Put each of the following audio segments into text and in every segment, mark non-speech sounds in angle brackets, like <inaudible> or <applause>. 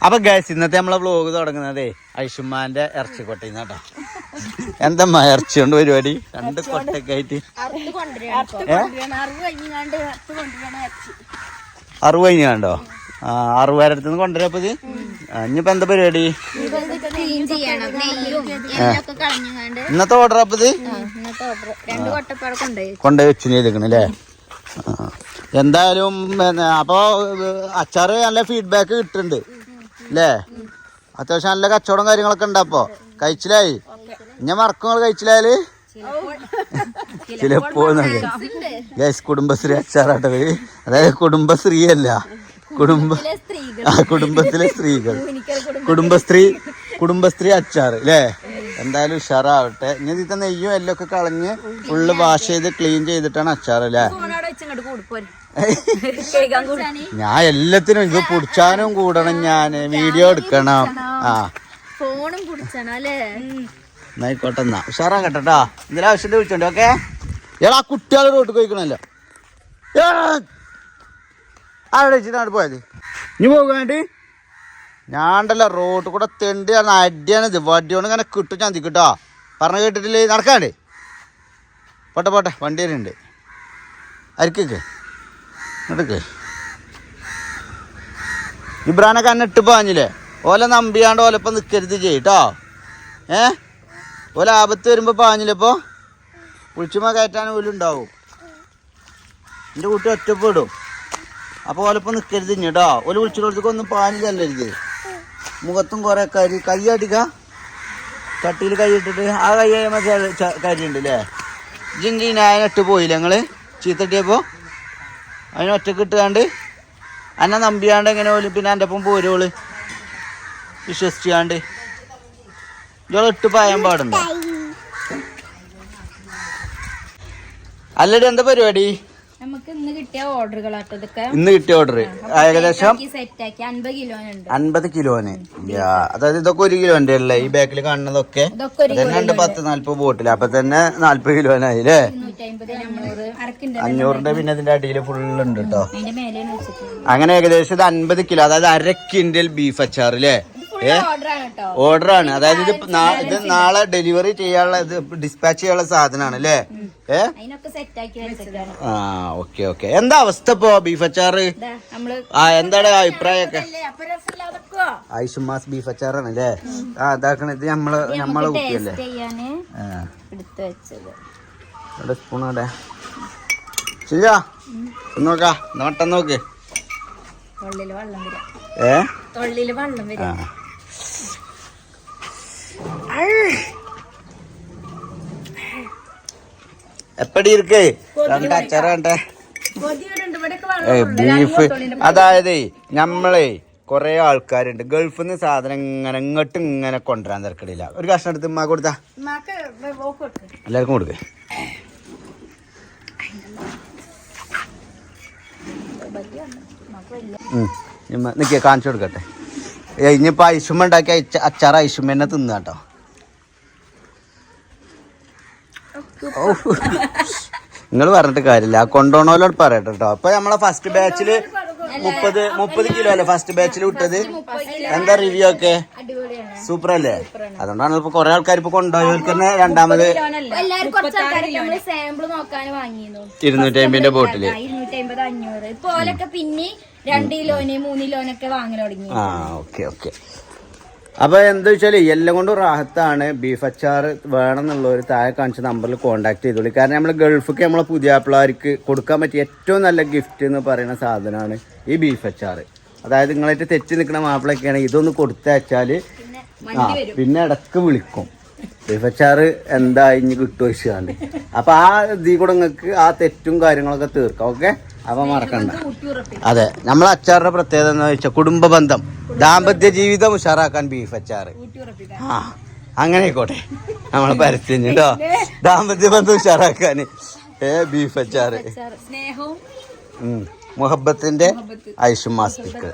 അപ്പൊ ഗൈസ് ഇന്നത്തെ നമ്മളെ വ്ലോഗ് തുടങ്ങുന്നതേ ഐഷുമാന്റെ ഇറച്ചി കൊട്ടയിൽ നിന്ന് കേട്ടോ. എന്തമ്മ ഇറച്ചി കൊണ്ട് പരിപാടി? രണ്ട് കൊട്ടൊക്കെ ആയിട്ട്. അറുപത് കഴിഞ്ഞ് കണ്ടോ ആ അറുപതിരടുത്ത് നിന്ന് കൊണ്ടുവരപ്പോ ഇത്? എന്താ പരിപാടി? ഇന്നത്തെ ഓർഡർ അപ്പൊ ഇത്? ഇന്നത്തെ ഓർഡർ രണ്ട് കൊട്ടപ്പാട് കൊണ്ടുപോയി വെച്ചു. ചെയ്തേക്കണല്ലേ എന്തായാലും അപ്പോൾ അപ്പൊ അച്ചാറ് നല്ല ഫീഡ്ബാക്ക് കിട്ടുന്നുണ്ട് അല്ലേ അത്യാവശ്യം നല്ല കച്ചവടം കാര്യങ്ങളൊക്കെ ഉണ്ട് അപ്പൊ. കഴിച്ചിലായി? ഞാൻ മറക്കുങ്ങൾ കഴിച്ചിലായാൽ? ചിലപ്പോ കുടുംബശ്രീ അച്ചാറാട്ടത് അതായത് കുടുംബശ്രീ അല്ല കുടുംബ സ്ത്രീകൾ. ആ കുടുംബത്തിലെ സ്ത്രീകൾ. കുടുംബശ്രീ കുടുംബശ്രീ അച്ചാർ അല്ലേ എന്തായാലും ഉഷാറാവട്ടെ. ഇനി ഇതിത്തെ നെയ്യും എല്ലാം ഒക്കെ കളഞ്ഞ് ഫുള്ള് വാഷ് ചെയ്ത് ക്ലീൻ ചെയ്തിട്ടാണ് അച്ചാർ അല്ലേ <laughs> ഞാൻ എല്ലാത്തിനും ഇത് പൊടിച്ചാനും കൂടണം ഞാൻ വീഡിയോ എടുക്കണം. ആ. ഫോണും കുടിച്ചണം അല്ലേ? എന്നായിക്കോട്ടെ എന്നാ. ഉഷാറാ കേട്ടോ ഇന്നലെ ആവശ്യം വിളിച്ചോണ്ട് ഓക്കെ? ഏടാ കുട്ടികൾ റോട്ട് പോയിക്കണല്ലോ. ആരുടെ വെച്ചിട്ടാണ് പോയത്? ഇനി പോകാണ്ട് ഞാണ്ടല്ല റോട്ട് കൂടെ തെണ്ടി അടിയാണ് ഇത്. വടിയോണ്ട് ഇങ്ങനെ കിട്ടും ചന്തി കിട്ടോ. പറഞ്ഞു കേട്ടിട്ടില്ലേ? നടക്കാണ്ട്. പോട്ടെ പോട്ടെ. വണ്ടി വരുന്നുണ്ട് അരിക്കൊക്കെ. നടക്ക് ഇബ്രാനൊക്കെ അന്നെ ഇട്ട് പാഞ്ഞില്ലേ? ഓല നമ്പിയാണ്ട് ഓലപ്പം നിൽക്കരുത് ചെയ്യട്ടോ ഏ? ഓല ആപത്ത് വരുമ്പോൾ പാഞ്ഞില്ലേ ഇപ്പോൾ പുളിച്ചുമ കയറ്റാൻ പോലും ഉണ്ടാവും. എന്റെ കുട്ടി ഒറ്റപ്പെടും. അപ്പോൾ ഓലപ്പം നിൽക്കരുത് ഇനി കേട്ടോ ഓല വിളിച്ചിടത്തേക്ക് ഒന്നും പാഞ്ഞ് ചെല്ലരുത് മുഖത്തും കുറേ കരി കൈ അടിക്ക. ചട്ടിയിൽ കൈ ഇട്ടിട്ട് ആ കൈ കഴിയുമ്പോൾ കരി ഉണ്ട് അല്ലേ ജിങ്കി ഇട്ട് പോയില്ലേ ഞങ്ങൾ ചീത്തട്ടിയപ്പോൾ അതിന് ഒറ്റയ്ക്ക് ഇട്ടുകാണ്ട് എന്നെ നമ്പിയാണ്ട് എങ്ങനെ പോലും പിന്നെ എന്റെ ഒപ്പം പോരോൾ വിശ്വസിച്ചാണ്ട്. ഇയാളെ ഇട്ട് പായാൻ പാടുണ്ടോ? അല്ലടി എന്താ പരിപാടി? നമുക്ക് ഇന്ന് കിട്ടിയ ഓർഡറുകളാട്ടോ ഇതൊക്കെ. ഇന്ന് കിട്ടിയ ഓർഡർ ഏകദേശം അൻപത് കിലോന്. അതായത് ഇതൊക്കെ ഒരു കിലോന്റെ അല്ലേ? ഈ ബാക്കിൽ കാണുന്നതൊക്കെ? രണ്ട് ഉണ്ട് പത്ത് നാല്പത് ബോട്ടിൽ അപ്പൊ തന്നെ നാല്പത് കിലോനായി അല്ലേ? അഞ്ഞൂറിന്റെ പിന്നെ ഇതിന്റെ അടിയിൽ ഫുൾ ഉണ്ട് കേട്ടോ അങ്ങനെ ഏകദേശം ഇത് അൻപത് കിലോ അതായത് അര കിൻഡൽ ബീഫ് അച്ചാർ അല്ലേ ഓർഡർ ആണ് അതായത് ഇത് ഇത് നാളെ ഡെലിവറി ചെയ്യാനുള്ള ഇത് ഡിസ്പാച്ച് ചെയ്യാനുള്ള സാധനമാണ് അല്ലേ? ഏ? ആ ഓക്കെ ഓക്കെ. എന്താ അവസ്ഥ ഇപ്പോ ബീഫ് അച്ചാർ ആ എന്താണ് അഭിപ്രായമൊക്കെ? ഐഷുമാസ് ബീഫ് അച്ചാറാണ് അല്ലേ? ആ ഇതാക്കണ ഇത് നമ്മൾ നമ്മളെ കുട്ടിയല്ലേ ഇവിടെ സ്പൂൺ അവിടെ? ശരിയാ നോക്കാ. നോട്ടം നോക്ക് ഏ? വെള്ളം വരാം. എപ്പടി ഇരിക്കേ? രണ്ട് അച്ചാറാണ്ടേ ഏയ് ബീഫ്. അതായത് നമ്മളെ കൊറേ ആൾക്കാരുണ്ട്. ഗൾഫിൽ നിന്ന് സാധനം ഇങ്ങനെ ഇങ്ങോട്ട് ഇങ്ങനെ കൊണ്ടുവരാൻ തിരക്കടില്ല. ഒരു കഷ്ണം എടുത്ത് ഉമ്മാ കൊടുത്താ. എല്ലാവർക്കും കൊടുക്കേ. നിക്കേ കാണിച്ചു കൊടുക്കട്ടെ. ഇനിയിപ്പോൾ ഐശുമ്മ ഉണ്ടാക്കിയ അച്ച- അച്ചാർ ഐസുമ തന്നെ തിന്നു കേട്ടോ നിങ്ങൾ പറഞ്ഞിട്ട് കാര്യമില്ല. ആ കൊണ്ടുപോകണോലോട് പറയട്ടെ കേട്ടോ അപ്പൊ നമ്മളെ ഫസ്റ്റ് ബാച്ചിൽ മുപ്പത് മുപ്പത് കിലോ അല്ലേ ഫസ്റ്റ് ബാച്ചിൽ വിട്ടത്? എന്താ റിവ്യൂ ഒക്കെ? സൂപ്പർ അല്ലേ അതുകൊണ്ടാണ് ഇപ്പൊ കുറെ ആൾക്കാർ ഇപ്പൊ കൊണ്ടുപോയവർക്ക് തന്നെ രണ്ടാമത് ഇരുന്നൂറ്റി അമ്പതിന്റെ ബോട്ടിൽ ഇരുന്നൂറ്റി അമ്പത് അഞ്ഞൂറ്. ഇപ്പൊ പിന്നെ രണ്ട് കിലോന് മൂന്ന് കിലോനൊക്കെ വാങ്ങൽ തുടങ്ങി. ആ ഓക്കെ ഓക്കെ. അപ്പൊ എന്താ വെച്ചാൽ എല്ലാം കൊണ്ടും റാഹത്താണ്. ബീഫ് അച്ചാർ വേണം ഒരു താഴെ കാണിച്ച നമ്പറിൽ കോൺടാക്ട് ചെയ്തോളൂ. കാരണം നമ്മൾ ഗൾഫിക്ക് നമ്മളെ പുതിയ പിള്ളേർക്ക് കൊടുക്കാൻ പറ്റിയ ഏറ്റവും നല്ല ഗിഫ്റ്റ് എന്ന് പറയുന്ന സാധനമാണ് ഈ ബീഫ് അച്ചാർ. അതായത് നിങ്ങളായിട്ട് തെറ്റി നിൽക്കുന്ന മാപ്പിളൊക്കെയാണ് ഇതൊന്ന് കൊടുത്തയച്ചാൽ ആ പിന്നെ ഇടയ്ക്ക് വിളിക്കും. ബീഫ് അച്ചാർ എന്താ ഇനി കിട്ടുമോ വെച്ചാണ്ട് അപ്പൊ ആ ഇതിൽ കൂടെ നിങ്ങൾക്ക് ആ തെറ്റും കാര്യങ്ങളൊക്കെ തീർക്കാം ഓക്കെ? അപ്പൊ മറക്കണ്ട. അതെ നമ്മളെ അച്ചാറിന്റെ പ്രത്യേകത എന്ന് വെച്ചാൽ കുടുംബ ബന്ധം. ദാമ്പത്യ ജീവിതം ഉഷാറാക്കാൻ ബീഫ് അച്ചാർ ആ അങ്ങനെ ആയിക്കോട്ടെ നമ്മളെ പരസ്യം കേട്ടോ ദാമ്പത്യ ബന്ധം ഉഷാറാക്കാൻ. ഏ ബീഫ് അച്ചാർ. മുഹബത്തിന്റെ ഐഷു പറയുന്ന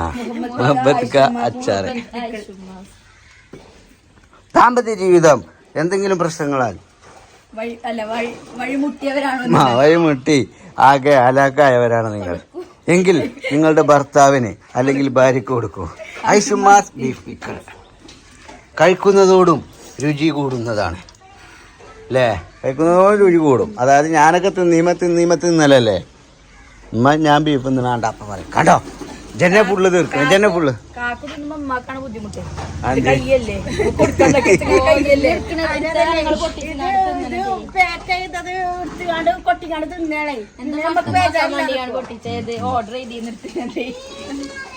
ആ മുഹബത്ത് ക അച്ചാറ്. ദാമ്പത്യ ജീവിതം എന്തെങ്കിലും പ്രശ്നങ്ങളാൽ വഴി അല്ല വഴി വഴിമുട്ടിയവരാണ് ആ വഴിമുട്ടി ആകെ അലാക്കായവരാണ് നിങ്ങൾ. എങ്കിൽ നിങ്ങളുടെ ഭർത്താവിന് അല്ലെങ്കിൽ ഭാര്യയ്ക്ക് കൊടുക്കൂ. ഐസുമാസ് ബീഫ് പിക്കൽ കഴിക്കുന്നതോടും രുചി കൂടുന്നതാണ്. അല്ലേ കഴിക്കുന്നതോടും രുചി കൂടും. അതായത് ഞാനൊക്കെ തിന്നീമ തിന്നീമ തിന്നലല്ലേ ഉമ്മ ഞാൻ ബീഫ് തിന്നാണ്ട് അപ്പം പറയും. കണ്ടോ? ജന്നെ ഫുള്ള് തീർക്കണം ജന്നെ ഫുള്ള് ബുദ്ധിമുട്ട്. ചെയ്തത് എടുത്തുകാണ്ട് കൊട്ടിക്കാണ്ട് തിന്നണേ. നമുക്ക് വേണ്ടിയാണ് പൊട്ടിച്ചത് ഓർഡർ ചെയ്ത് നിർത്തുന്നത്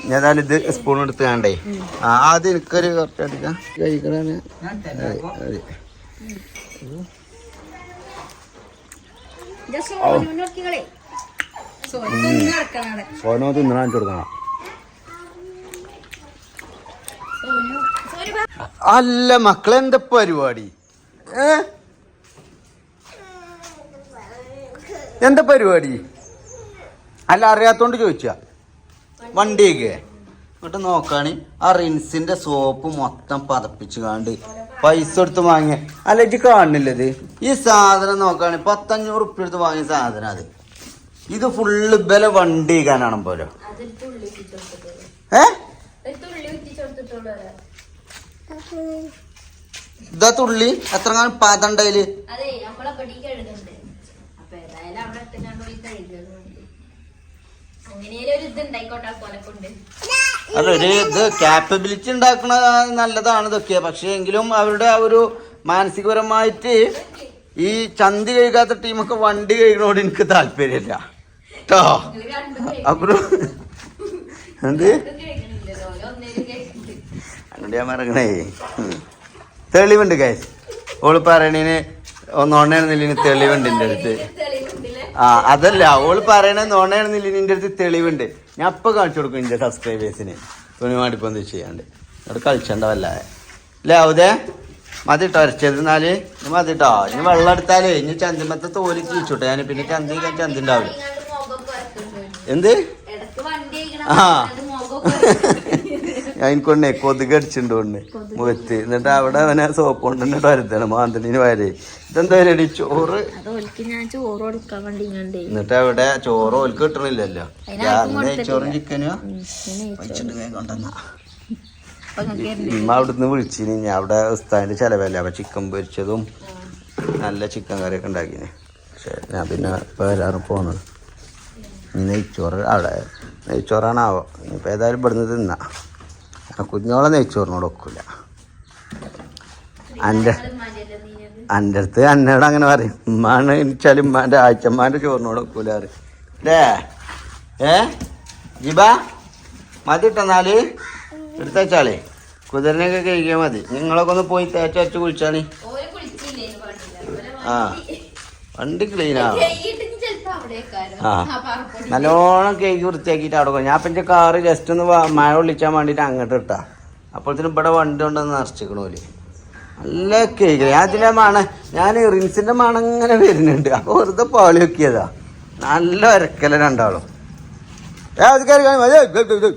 ഏതായാലും ഇത് സ്പൂൺ എടുത്ത് കണ്ടേ ആ അത് എനിക്കൊരു കുറച്ചടിക്കാം കഴിക്കണേ നോക്കികളെ നടക്കണാണ് ഓനോ കൊടുക്കണം. അല്ല മക്കളെന്താ പരിപാടി? ഏ? എന്താ പരിപാടി? അല്ല അറിയാത്തോണ്ട് ചോദിച്ചാ. വണ്ടിയൊക്കെ. എന്നിട്ട് നോക്കാണ്. ആ റിൻസിന്റെ സോപ്പ് മൊത്തം പതപ്പിച്ചു കാണ്ട് പൈസ എടുത്ത് വാങ്ങിയ. അല്ല ഇജ്ജ് കാണില്ലത് ഈ സാധനം നോക്കാണ്. പത്തഞ്ഞൂറ് ഉറുപ്പ്യ എടുത്ത് വാങ്ങിയ സാധനം അത്. ഇത് ഫുള്ള് ബല വണ്ടി കാണാണ് പോലെ. ഏ? ഇതാ തുള്ളി. എത്ര കാലം പതണ്ടയിൽ അതെ നമ്മളെ പടി കഴുകണ്ട് അപ്പൊ പോയി പോലെ അല്ല ഒരു ഇത് ക്യാപ്പബിലിറ്റി ഉണ്ടാക്കണ നല്ലതാണ് ഇതൊക്കെ. പക്ഷെ എങ്കിലും അവരുടെ ആ ഒരു മാനസികപരമായിട്ട് ഈ ചന്തി കഴുകാത്ത ടീമൊക്കെ വണ്ടി കഴുകണോട് എനിക്ക് താല്പര്യമില്ല. കേട്ടോ അപ്പുറം എന്ത്? അങ്ങോട്ട് ഞാൻ മറങ്ങണേ. തെളിവുണ്ട് ഗൈസ് ഓൾ പറയണേന് നോണയാണെന്നില്ല തെളിവുണ്ട് എന്റെ അടുത്ത്. ആ അതല്ല ഓൾ പറയണ നോണയാണെന്നില്ല നിന്റെ അടുത്ത് തെളിവുണ്ട്. ഞാൻ അപ്പൊ കാണിച്ചു കൊടുക്കും എന്റെ സബ്സ്ക്രൈബേഴ്സിന് തുണി മാടിപ്പൊന്ന് ചെയ്യാണ്ട്. അവിടെ കളിച്ചണ്ടാവല്ല അല്ലേ അവതെ മതിട്ടോ അരച്ചെന്നാൽ ഇനി മതിട്ടോ ഇനി വെള്ളം എടുത്താലേ ഇനി ചന്തിമത്തെ തോലി കീച്ചോട്ടെ ഞാൻ പിന്നെ ചന്തി ചന്തി ഉണ്ടാവില്ല എന്ത് ആ. എനിക്കൊണ്ടേ കൊതുക് അടിച്ചിട്ടുണ്ട് മുഖത്ത്. എന്നിട്ട് അവിടെ അവനെ സോപ്പ് കൊണ്ടിട്ട് വരുത്താണ്. മാന്തലിന് വരെ. ഇതെന്താ പരിപാടി? ചോറ്? ചോറ് എന്നിട്ട് അവിടെ ചോറ് ഓൽക്ക് കിട്ടണില്ലല്ലോ. നെയ്ച്ചോറും ചിക്കനും വെച്ചിട്ട് വേഗം കൊണ്ടുവന്ന. ഉമ്മ അവിടുന്ന് വിളിച്ചിന്. ഞാൻ അവിടെ ഉസ്താദിന്റെ ചെലവല്ല. അപ്പൊ ചിക്കൻ പൊരിച്ചതും നല്ല ചിക്കൻ കറിയൊക്കെ ഉണ്ടാക്കിന്. പക്ഷെ ഞാൻ പിന്നെ ഇപ്പൊ വരാറ് പോന്നത്. നെയ്ച്ചോറ് അവിടെ. നെയ്ച്ചോറാണാവോ? ഇനിയിപ്പോൾ ഏതായാലും ഇവിടുന്ന് തിന്നാ. ആ കുഞ്ഞോളെ നെയ്ച്ചോറിനോട് ഒക്കില്ല എന്റെ എന്റെ അടുത്ത് എന്നോട് അങ്ങനെ പറയും ഉമ്മാണ് വെച്ചാൽ ഉമ്മാന്റെ ആഴ്ചമ്മാന്റെ ചോറിനോട് ഒക്കൂല പറയും. അല്ലേ ഏ? ജിബ മതി ഇട്ടെന്നാൽ എടുത്തേച്ചാളേ കുതിരനൊക്കെ കഴിക്കാൻ മതി. നിങ്ങളൊക്കെ ഒന്ന് പോയി തേച്ചച്ച് കുളിച്ചാണി ഓര് കുളിച്ചില്ലേ ആ. വണ്ടി ക്ലീനാ ചെലപ്പോ അവിടേക്കാരോ ആ. നല്ലോണം കേക്ക് വൃത്തിയാക്കിയിട്ട് അവിടെ ഞാൻ പിന്നെ എന്റെ കാറ് ജസ്റ്റ് ഒന്ന് മഴ ഒളിച്ചാൻ വേണ്ടിയിട്ട് അങ്ങോട്ട് ഇട്ടാ. അപ്പോഴത്തേനും ഇവിടെ വണ്ടി കൊണ്ടൊന്ന് നിറച്ചിക്കണോൽ നല്ല കേക്ക് ഞാൻ അതിന്റെ മണം ഞാൻ റിൻസിന്റെ മണം ഇങ്ങനെ വരുന്നുണ്ട്. അപ്പോൾ വെറുതെ പാളി വെക്കിയതാ. നല്ല വരക്കല രണ്ടാളും. ഏ അത് കയറി.